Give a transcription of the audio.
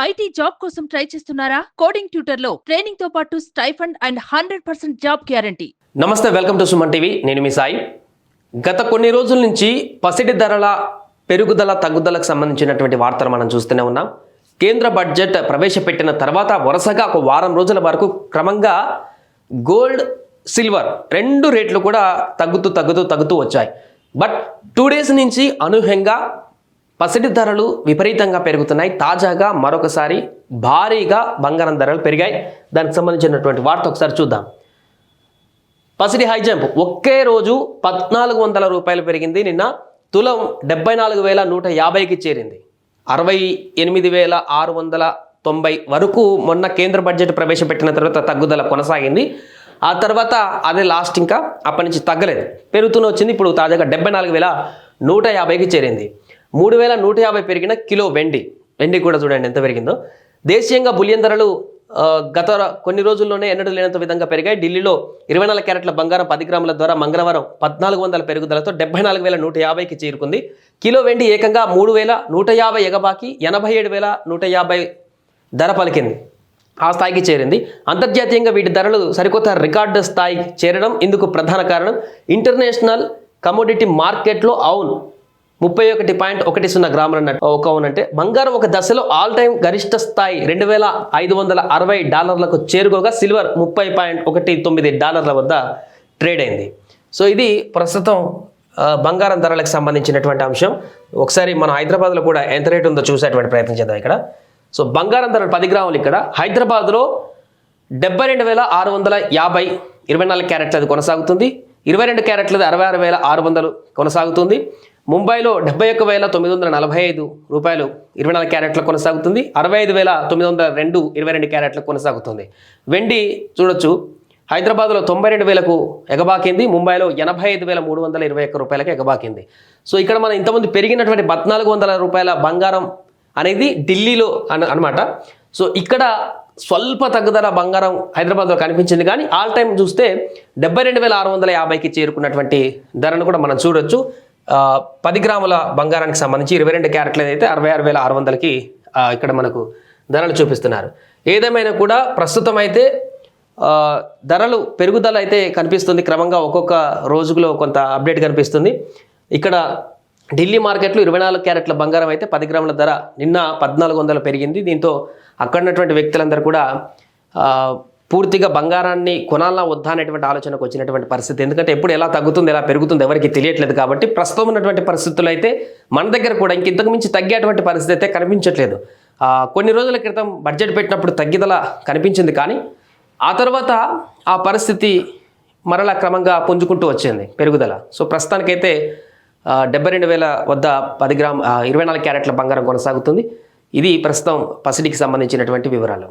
IT job కోసం try చేస్తున్నారా? Coding ట్యూటర్లో ట్రైనింగ్తో పాటు stipend and hundred percent job guarantee. నమస్తే వెల్కమ్ టు సుమన్ టీవీ. నేను మీ సాయి. గత కొన్ని రోజుల నుంచి పసిడి ధరల పెరుగుదల తగ్గుదలకు సంబంధించినటువంటి వార్తలు మనం చూస్తూనే ఉన్నాం. కేంద్ర బడ్జెట్ ప్రవేశపెట్టిన తర్వాత వరుసగా ఒక వారం రోజుల వరకు క్రమంగా గోల్డ్ సిల్వర్ రెండు రేట్లు కూడా తగ్గుతూ తగ్గుతూ తగ్గుతూ వచ్చాయి. బట్ టూ డేస్ నుంచి అనూహ్యంగా పసిడి ధరలు విపరీతంగా పెరుగుతున్నాయి. తాజాగా మరొకసారి భారీగా బంగారం ధరలు పెరిగాయి. దానికి సంబంధించినటువంటి వార్త ఒకసారి చూద్దాం. పసిడి హై జంప్ ఒకే రోజు పద్నాలుగు వందల రూపాయలు పెరిగింది. నిన్న తులం డెబ్బై నాలుగు వేల నూట యాభైకి చేరింది. అరవై ఎనిమిది వేల ఆరు వందల తొంభై వరకు మొన్న కేంద్ర బడ్జెట్ ప్రవేశపెట్టిన తర్వాత తగ్గుదల కొనసాగింది. ఆ తర్వాత అదే లాస్ట్ ఇంకా అప్పటి నుంచి తగ్గలేదు. పెరుగుతూనే వచ్చింది. ఇప్పుడు తాజాగా డెబ్బై నాలుగు వేల నూట యాభైకి చేరింది. మూడు వేల నూట యాభై పెరిగిన కిలో వెండి. వెండి కూడా చూడండి ఎంత పెరిగిందో. దేశీయంగా బులియన్ ధరలు గత కొన్ని రోజుల్లోనే ఎన్నడూ లేనంత విధంగా పెరిగాయి. ఢిల్లీలో ఇరవై నాలుగు క్యారెట్ల బంగారం పది గ్రాముల ద్వారా మంగళవారం పద్నాలుగు వందల పెరుగుదలతో డెబ్బై నాలుగు వేల నూట యాభైకి చేరుకుంది. కిలో వెండి ఏకంగా మూడు వేల నూట యాభై ఎగబాకి ఎనభై ఏడు వేల నూట యాభై ధర పలికింది. ఆ స్థాయికి చేరింది. అంతర్జాతీయంగా వీటి ధరలు సరికొత్త రికార్డు స్థాయికి చేరడం ఇందుకు ప్రధాన కారణం ఇంటర్నేషనల్ కమోడిటీ మార్కెట్లో అవును. ముప్పై ఒకటి పాయింట్ ఒకటి సున్నా గ్రాములు అన్నట్టు ఒక అవును అంటే బంగారం ఒక దశలో ఆల్ టైమ్ గరిష్ట స్థాయి రెండు వేల ఐదు వందల అరవై డాలర్లకు చేరుకోగా సిల్వర్ ముప్పై పాయింట్ ఒకటి తొమ్మిది డాలర్ల వద్ద ట్రేడ్ అయింది. సో ఇది ప్రస్తుతం బంగారం ధరలకు సంబంధించినటువంటి అంశం. ఒకసారి మన హైదరాబాద్లో కూడా ఎంత రేట్ ఉందో చూసేటువంటి ప్రయత్నం చేద్దాం ఇక్కడ. సో బంగారం ధరలు పది గ్రాములు ఇక్కడ. హైదరాబాద్లో డెబ్బై రెండు వేల ఆరు వందల యాభై ఇరవై నాలుగు క్యారెట్లది కొనసాగుతుంది. ఇరవై రెండు క్యారెట్లది అరవై ఆరు వేల ఆరు వందలు కొనసాగుతుంది. ముంబైలో డెబ్బై ఒక్క వేల తొమ్మిది వందల నలభై ఐదు రూపాయలు ఇరవై నాలుగు క్యారెట్లు కొనసాగుతుంది. అరవై ఐదు వేల తొమ్మిది వందల రెండు ఇరవై రెండు క్యారెట్లు కొనసాగుతుంది. వెండి చూడొచ్చు. హైదరాబాద్లో తొంభై రెండు వేలకు ఎగబాకింది. ముంబైలో ఎనభై ఐదు వేల మూడు వందల ఇరవై ఒక్క రూపాయలకు ఎగబాకింది. సో ఇక్కడ మనం ఇంతమంది పెరిగినటువంటి పద్నాలుగు వందల రూపాయల బంగారం అనేది ఢిల్లీలో అన అనమాట సో ఇక్కడ స్వల్ప తగ్గుదల బంగారం హైదరాబాద్లో కనిపించింది. కానీ ఆల్ టైం చూస్తే డెబ్బై రెండు వేల ఆరు వందల యాభైకి చేరుకున్నటువంటి ధరను కూడా మనం చూడొచ్చు. పది గ్రాముల బంగారానికి సంబంధించి ఇరవై రెండు క్యారెట్లు అయితే అరవై ఆరు వేల ఆరు వందలకి ఇక్కడ మనకు ధరలు చూపిస్తున్నారు. ఏదేమైనా కూడా ప్రస్తుతం అయితే ధరలు పెరుగుదల అయితే కనిపిస్తుంది. క్రమంగా ఒక్కొక్క రోజులో కొంత అప్డేట్ కనిపిస్తుంది. ఇక్కడ ఢిల్లీ మార్కెట్లో ఇరవై నాలుగు క్యారెట్ల బంగారం అయితే పది గ్రాముల ధర నిన్న పద్నాలుగు వందలు పెరిగింది. దీంతో అక్కడ ఉన్నటువంటి వ్యక్తులందరూ కూడా పూర్తిగా బంగారాన్ని కొనాలా వద్దా అనేటువంటి ఆలోచనకు వచ్చినటువంటి పరిస్థితి. ఎందుకంటే ఎప్పుడు ఎలా తగ్గుతుంది ఎలా పెరుగుతుంది ఎవరికి తెలియట్లేదు కాబట్టి ప్రస్తుతం ఉన్నటువంటి పరిస్థితులు అయితే మన దగ్గర కూడా ఇంక ఇంతకు మించి తగ్గేటువంటి పరిస్థితి అయితే కనిపించట్లేదు. కొన్ని రోజుల క్రితం బడ్జెట్ పెట్టినప్పుడు తగ్గిదల కనిపించింది కానీ ఆ తర్వాత ఆ పరిస్థితి మరలా క్రమంగా పుంజుకుంటూ వచ్చింది పెరుగుదల. సో ప్రస్తుతానికైతే డెబ్బై రెండు వేల వద్ద పది గ్రామ్ ఇరవై నాలుగు క్యారెట్ల బంగారం కొనసాగుతుంది. ఇది ప్రస్తుతం పసిడికి సంబంధించినటువంటి వివరాలు.